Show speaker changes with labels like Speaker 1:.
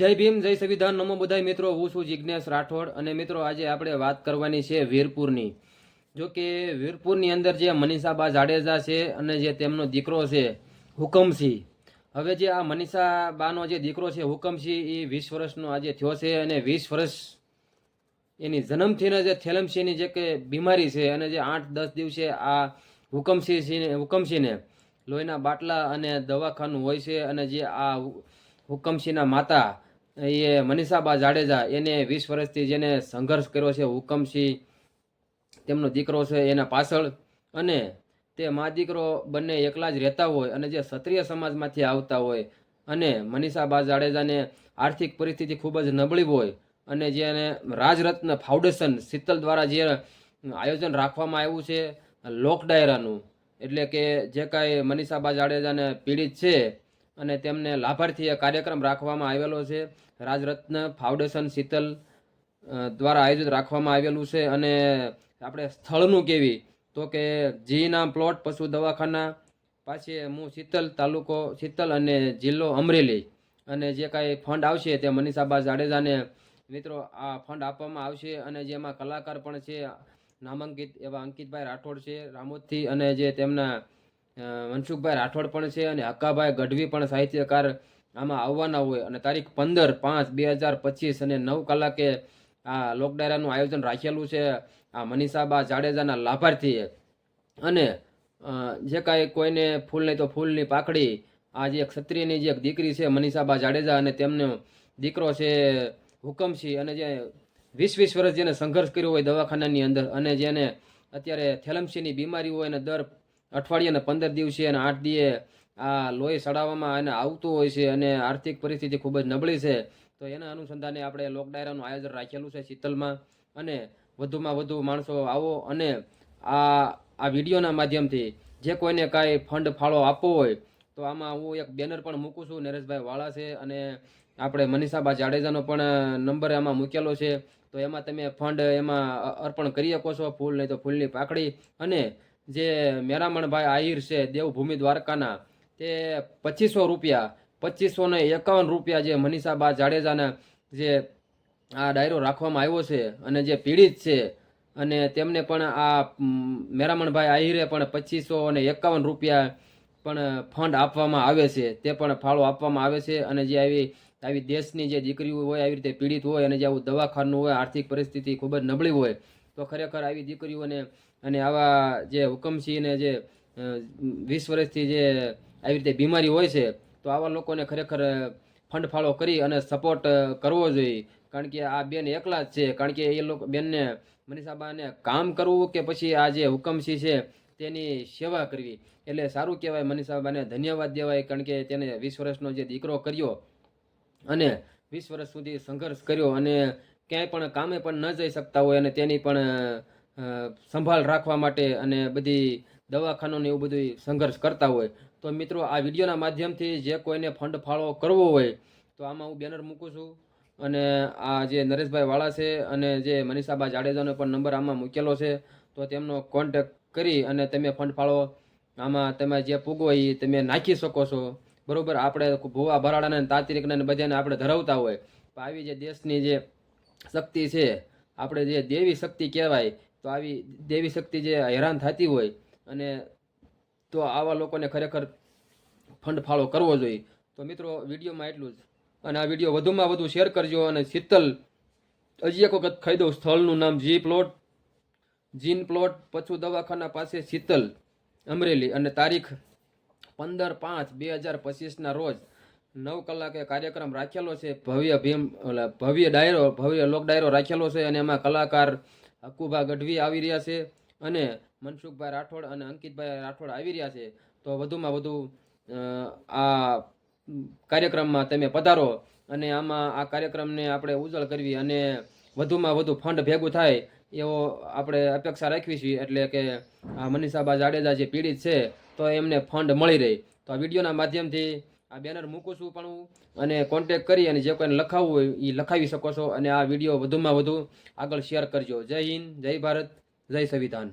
Speaker 1: જય ભીમ, જય સંવિધાન. નમો બધાય મિત્રો, હું છું જિજ્ઞેશ રાઠોડ અને મિત્રો, આજે આપણે વાત કરવાની છે વીરપુરની. જો કે વીરપુરની અંદર જે મનીષાબા જાડેજા છે અને જે તેમનો દીકરો છે, હુકમસિંહ. હવે જે આ મનીષાબાનો જે દીકરો છે, હુકમસિંહ એ વીસ વર્ષનો આજે થયો છે અને વીસ વર્ષ એની જન્મથીને જે થેલમસિંહની જે કે બીમારી છે અને જે આઠ, દસ દિવસે આ હુકમસિંહ હુકમસિંહને લોહીના બાટલા અને દવાખાનું હોય છે અને જે આ હુકમસિંહના માતા એ મનીષાબા જાડેજા, એને વીસ વર્ષથી જેને સંઘર્ષ કર્યો છે હુકમસિંહ તેમનો દીકરો છે એના પાછળ. અને તે મા દીકરો બંને એકલા જ રહેતા હોય અને જે ક્ષત્રિય સમાજમાંથી આવતા હોય. અને મનીષાબા જાડેજાને આર્થિક પરિસ્થિતિ ખૂબ જ નબળી હોય અને જેને રાજરત્ન ફાઉન્ડેશન શીતલ દ્વારા જે આયોજન રાખવામાં આવ્યું છે લોક ડાયરાનું એટલે કે જે કાંઈ મનીષાબા જાડેજાને પીડિત છે અને તેમને લાભાર્થી કાર્યક્રમ રાખવામાં આવેલો છે. રાજરત્ન ફાઉન્ડેશન શીતલ દ્વારા આયોજિત રાખવામાં આવેલું છે અને આપણે સ્થળનું કેવી? તો કે જીના પ્લોટ, પશુ દવાખાના, પાછી હું શીતલ તાલુકો, શીતલ અને જિલ્લો અમરેલી. અને જે કાંઈ ફંડ આવશે તે મનીષાબા જાડેજાને મિત્રો આ ફંડ આપવામાં આવશે અને જેમાં કલાકાર પણ છે, નામાંકિત એવા અંકિતભાઈ રાઠોડ છે, રામોદથી અને જે તેમના મનસુખભાઈ રાઠોડ પણ છે અને હક્કાભાઈ ગઢવી પણ સાહિત્યકાર આમાં આવવાના હોય. અને તારીખ પંદર પાંચ બે હજાર પચીસ અને નવ કલાકે આ લોકડાયરાનું આયોજન રાખેલું છે આ મનીષાબા જાડેજાના લાભાર્થીએ. અને જે કાંઈ કોઈને ફૂલ નહીં તો ફૂલની પાકડી આ જે ક્ષત્રિયની જે એક દીકરી છે મનીષાબા જાડેજા અને તેમનો દીકરો છે હુકમસિંહ અને જે વીસ વીસ વર્ષ જેને સંઘર્ષ કર્યો હોય દવાખાનાની અંદર અને જેને અત્યારે થેલમસીની બીમારી હોય અને દર અઠવાડિયે અને પંદર દિવસે અને આઠ દીએ આ લોહી ચડાવવામાં એને આવતું હોય છે અને આર્થિક પરિસ્થિતિ ખૂબ જ નબળી છે, તો એના અનુસંધાને આપણે લોકડાયરાનું આયોજન રાખેલું છે શીતલમાં. અને વધુમાં વધુ માણસો આવો અને આ આ વિડીયોના માધ્યમથી જે કોઈને કાંઈ ફંડ ફાળો આપવો હોય, તો આમાં હું એક બેનર પણ મૂકું છું, નરેશભાઈ વાળા છે અને આપણે મનીષાબા જાડેજાનો પણ નંબર એમાં મૂકેલો છે. તો એમાં તમે ફંડ એમાં અર્પણ કરી શકો છો, ફૂલ નહીં તો ફૂલની પાકડી. અને જે મેરામણભાઈ આહિર છે, દેવભૂમિ દ્વારકાના, તે પચીસો રૂપિયા, પચીસો ને એકાવન રૂપિયા જે મનીષાબા જાડેજાના જે આ ડાયરો રાખવામાં આવ્યો છે અને જે પીડિત છે અને તેમને પણ આ મેરામણભાઈ આહિરે પણ પચીસો અને એકાવન રૂપિયા પણ ફંડ આપવામાં આવે છે. તે પણ ફાળો આપવામાં આવે છે અને જે આવી આવી દેશની જે દીકરીઓ હોય, આવી રીતે પીડિત હોય અને જે આવું દવાખાનું હોય, આર્થિક પરિસ્થિતિ ખૂબ જ નબળી હોય તો ખરેખર આવી દીકરીઓને અને આવા જે હુકમસિંહને જે વીસ વર્ષથી જે આવી રીતે બીમારી હોય છે, તો આવા લોકોને ખરેખર ફંડ ફાળો કરી અને સપોર્ટ કરવો જોઈએ. કારણ કે આ બેન એકલા જ છે. કારણ કે એ લોકો, બેનને મનીષાબાને કામ કરવું કે પછી આ જે હુકમસિંહ છે તેની સેવા કરવી. એટલે સારું કહેવાય મનીષાબાને, ધન્યવાદ દેવાય. કારણ કે તેને વીસ વર્ષનો જે દીકરો કર્યો અને વીસ વર્ષ સુધી સંઘર્ષ કર્યો અને ક્યાંય પણ કામે પણ ન જઈ શકતા હોય અને તેની પણ સંભાળ રાખવા માટે અને બધી દવાખાનોને એવું બધું સંઘર્ષ કરતા હોય. તો મિત્રો, આ વિડીયોના માધ્યમથી જે કોઈને ફંડ ફાળો કરવો હોય, તો આમાં હું બેનર મૂકું છું. અને આ જે નરેશભાઈ વાળા છે અને જે મનીષાબા જાડેજાનો પણ નંબર આમાં મૂકેલો છે, તો તેમનો કોન્ટેક્ટ કરી અને તમે ફંડ ફાળો આમાં તમે જે પૂગો એ તમે નાખી શકો છો. બરાબર? આપણે ભૂવા ભરાડાને તાંત્રિકને બધાને આપણે ધરાવતા હોય. આવી જે દેશની જે શક્તિ છે. આપણે જે દેવી શક્તિ કહેવાય, તો આવી દેવી શક્તિ જે હેરાન થતી હોય અને તો આવા લોકોને ખરેખર ફંડ ફાળો કરવો જોઈએ. તો મિત્રો, વિડીયોમાં એટલું જ. અને આ વીડિયો વધુમાં વધુ શેર કરજો અને શીતલ હજી એક વખત ખાઈ દઉં, સ્થળનું નામ જી પ્લોટ, જીન પ્લોટ પછુ દવાખાના પાસે શીતલ અમરેલી. અને તારીખ પંદર પાંચ બે હજાર પચીસના રોજ નવ કલાકે કાર્યક્રમ રાખેલો છે, ભવ્ય ભીમ ભવ્ય ડાયરો, ભવ્ય લોક ડાયરો રાખેલો છે અને એમાં કલાકાર હકુભા ગઢવી આવી રહ્યા છે અને મનસુખભાઈ રાઠોડ અને અંકિતભાઈ રાઠોડ આવી રહ્યા છે. તો વધુમાં વધુ આ કાર્યક્રમમાં તમે પધારો અને આમાં આ કાર્યક્રમને આપણે ઉજળ કરવી અને વધુમાં વધુ ફંડ ભેગું થાય એવો આપણે અપેક્ષા રાખવી છીએ એટલે કે આ મનીષાબા જાડેજા જે પીડિત છે તો એમને ફંડ મળી રહે. તો આ વિડીયોના માધ્યમથી આ બેનર મૂકું છું પણ હું અને કોન્ટેક કરી અને જે કોઈને લખાવવું હોય એ લખાવી શકો છો અને આ વીડિયો વધુમાં વધુ આગળ શેર કરજો. જય હિન્દ, જય ભારત, જય સંવિધાન.